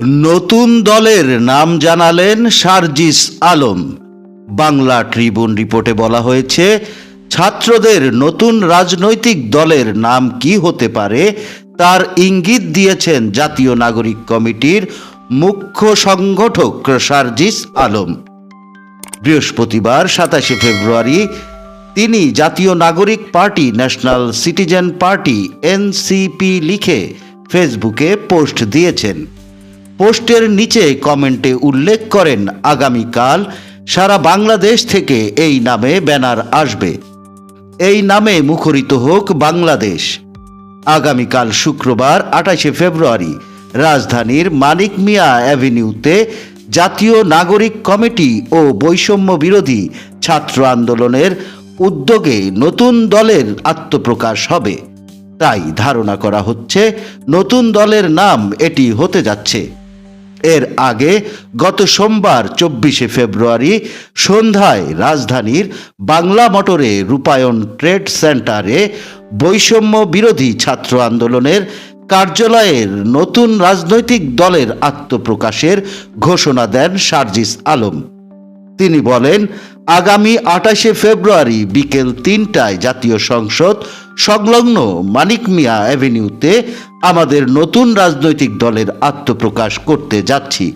নতুন দলের নাম জানালেন সার্জিস আলম। বাংলা ট্রিবুন রিপোর্টে বলা হয়েছে, ছাত্রদের নতুন রাজনৈতিক দলের নাম কি হতে পারে তার ইঙ্গিত দিয়েছেন জাতীয় নাগরিক কমিটির মুখ্য সংগঠক সার্জিস আলম। বৃহস্পতিবার সাতাশে ফেব্রুয়ারি তিনি জাতীয় নাগরিক party, national citizen party, NCP লিখে ফেসবুকে পোস্ট দিয়েছেন। পোস্টের নিচে কমেন্টে উল্লেখ করেন, আগামীকাল সারা বাংলাদেশ থেকে এই নামে ব্যানার আসবে। এই নামে মুখরিত হোক বাংলাদেশ। আগামীকাল শুক্রবার, আঠাশে ফেব্রুয়ারি, রাজধানীর মানিক মিয়া অ্যাভিনিউতে জাতীয় নাগরিক কমিটি ও বৈষম্য বিরোধী ছাত্র আন্দোলনের উদ্যোগে নতুন দলের আত্মপ্রকাশ হবে। তাই ধারণা করা হচ্ছে, নতুন দলের নাম এটি হতে যাচ্ছে। এর আগে গত সোমবার চব্বিশে ফেব্রুয়ারি সন্ধ্যায় রাজধানীর বাংলা মোটরে রূপায়ণ ট্রেড সেন্টারে বৈষম্য বিরোধী ছাত্র আন্দোলনের কার্যালয়ের নতুন রাজনৈতিক দলের আত্মপ্রকাশের ঘোষণা দেন সার্জিস আলম। তিনি বলেন, আগামী আঠাশে ফেব্রুয়ারি বিকেল তিনটায় জাতীয় সংসদ সংলগ্ন মানিক মিয়া অ্যাভিনিউতে আমাদের নতুন রাজনৈতিক দলের আত্মপ্রকাশ করতে যাচ্ছি।